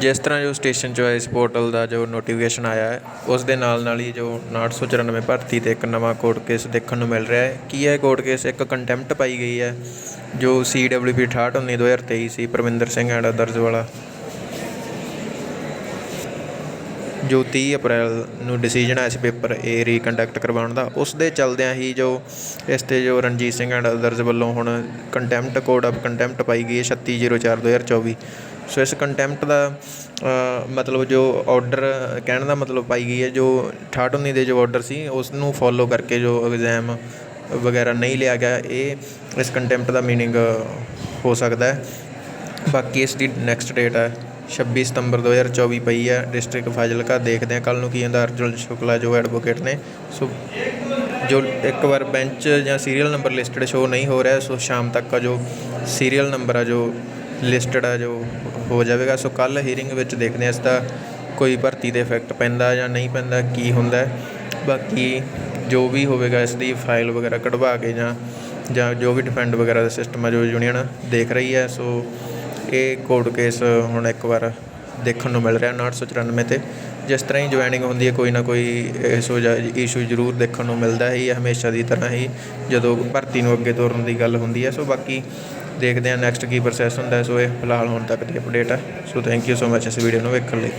ਜਿਸ ਤਰ੍ਹਾਂ ਜੋ ਸਟੇਸ਼ਨ ਚੋਇਸ ਪੋਰਟਲ ਦਾ ਜੋ ਨੋਟੀਫਿਕੇਸ਼ਨ ਆਇਆ ਹੈ, ਉਸ ਦੇ ਨਾਲ ਨਾਲ ਹੀ ਜੋ 994 ਭਰਤੀ ਤੇ ਇੱਕ ਨਵਾਂ ਕੋਰਟ ਕੇਸ ਦੇਖਣ ਨੂੰ ਮਿਲ ਰਿਹਾ ਹੈ। ਕੀ ਇਹ ਕੋਰਟ ਕੇਸ ਇੱਕ ਕੰਟੈਂਪਟ ਪਾਈ ਗਈ ਹੈ, ਜੋ CWP 6819 2023 ਸੀ, ਪਰਮਿੰਦਰ ਸਿੰਘ ਐਂਡ ਅਦਰਜ਼ ਵਾਲਾ। ਜੋ 30 ਅਪ੍ਰੈਲ ਨੂੰ ਡਿਸੀਜਨ ਆਇਆ ਸੀ ਪੇਪਰ ਏ ਰੀਕੰਡਕਟ ਕਰਵਾਉਣ ਦਾ, ਉਸ ਦੇ ਚਲਦਿਆਂ ਹੀ ਜੋ ਇਸ ਤੇ ਜੋ ਰਣਜੀਤ ਸਿੰਘ ਐਂਡ ਅਦਰਜ਼ ਵੱਲੋਂ ਹੁਣ ਕੰਟੈਂਪਟ ਕੋਡ ਆਫ ਕੰਟੈਂਪਟ ਪਾਈ ਗਈ ਹੈ 3604 2024 ਸੋ ਇਸ ਕੰਟੈਂਪਟ ਦਾ ਮਤਲਬ ਜੋ ਔਡਰ ਕਹਿਣ ਦਾ ਮਤਲਬ ਪਾਈ ਗਈ ਹੈ, ਜੋ 6819 ਦੇ ਜੋ ਔਡਰ ਸੀ ਉਸ ਨੂੰ ਫੋਲੋ ਕਰਕੇ ਜੋ ਐਗਜ਼ਾਮ ਵਗੈਰਾ ਨਹੀਂ ਲਿਆ ਗਿਆ, ਇਹ ਇਸ ਕੰਟੈਂਪਟ ਦਾ ਮੀਨਿੰਗ ਹੋ ਸਕਦਾ ਹੈ। ਬਾਕੀ ਇਸ ਦੀ ਨੈਕਸਟ ਡੇਟ ਹੈ 26 ਸਤੰਬਰ 2024 ਪਈ ਹੈ ਡਿਸਟ੍ਰਿਕਟ ਫਾਜ਼ਿਲਕਾ ਦੇਖਦੇ ਹਾਂ ਕੱਲ ਨੂੰ ਕੀ ਹੁੰਦਾ, ਅਰਜੁਨ ਸ਼ੁਕਲਾ ਜੋ ਐਡਵੋਕੇਟ ਨੇ। ਸੋ ਜੋ ਇੱਕ ਵਾਰ ਬੈਂਚ ਜਾਂ ਸੀਰੀਅਲ ਨੰਬਰ ਲਿਸਟਡ ਸ਼ੋ ਨਹੀਂ ਹੋ ਰਿਹਾ, ਸੋ ਸ਼ਾਮ ਤੱਕ ਜੋ ਸੀਰੀਅਲ ਨੰਬਰ ਆ ਜੋ ਲਿਸਟਡ ਆ ਜੋ ਹੋ ਜਾਵੇਗਾ। ਸੋ ਕੱਲ ਹੀਅਰਿੰਗ ਵਿੱਚ ਦੇਖਦੇ ਹਾਂ, ਇਸ ਦਾ ਕੋਈ ਭਰਤੀ ਤੇ ਇਫੈਕਟ ਪੈਂਦਾ ਜਾਂ ਨਹੀਂ ਪੈਂਦਾ, ਕੀ ਹੁੰਦਾ ਬਾਕੀ ਜੋ ਵੀ ਹੋਵੇਗਾ, ਇਸ ਦੀ ਫਾਈਲ ਵਗੈਰਾ ਕਢਵਾ ਕੇ ਜਾਂ ਜਾਂ ਜੋ ਵੀ ਡਿਫੈਂਡ ਵਗੈਰਾ ਦਾ ਸਿਸਟਮ ਆ, ਜੋ ਯੂਨੀਅਨ ਦੇਖ ਰਹੀ ਹੈ। ਸੋ ਇਹ ਕੋਰਟ ਕੇਸ ਹੁਣ ਇੱਕ ਵਾਰ ਦੇਖਣ ਨੂੰ ਮਿਲ ਰਿਹਾ 994 ਤੇ। ਜਿਸ ਤਰ੍ਹਾਂ ਹੀ ਜੁਆਇਨਿੰਗ ਹੁੰਦੀ ਹੈ, ਕੋਈ ਨਾ ਕੋਈ ਇਸ਼ੂ ਇਸ਼ੂ ਜ਼ਰੂਰ ਦੇਖਣ ਨੂੰ ਮਿਲਦਾ ਹੀ ਹੈ ਹਮੇਸ਼ਾ ਦੀ ਤਰ੍ਹਾਂ ਹੀ, ਜਦੋਂ ਭਰਤੀ ਨੂੰ ਅੱਗੇ ਤੋਰਨ ਦੀ ਗੱਲ ਹੁੰਦੀ ਹੈ। ਸੋ ਬਾਕੀ ਦੇਖਦੇ ਹਾਂ ਨੈਕਸਟ ਕੀ ਪ੍ਰੋਸੈਸ ਹੁੰਦਾ ਸੋ ਇਹ ਫਿਲਹਾਲ ਹੁਣ ਤੱਕ ਦੀ ਅਪਡੇਟ ਹੈ। ਸੋ ਥੈਂਕ ਯੂ ਸੋ ਮੱਚ ਇਸ ਵੀਡੀਓ ਨੂੰ ਵੇਖਣ ਲਈ।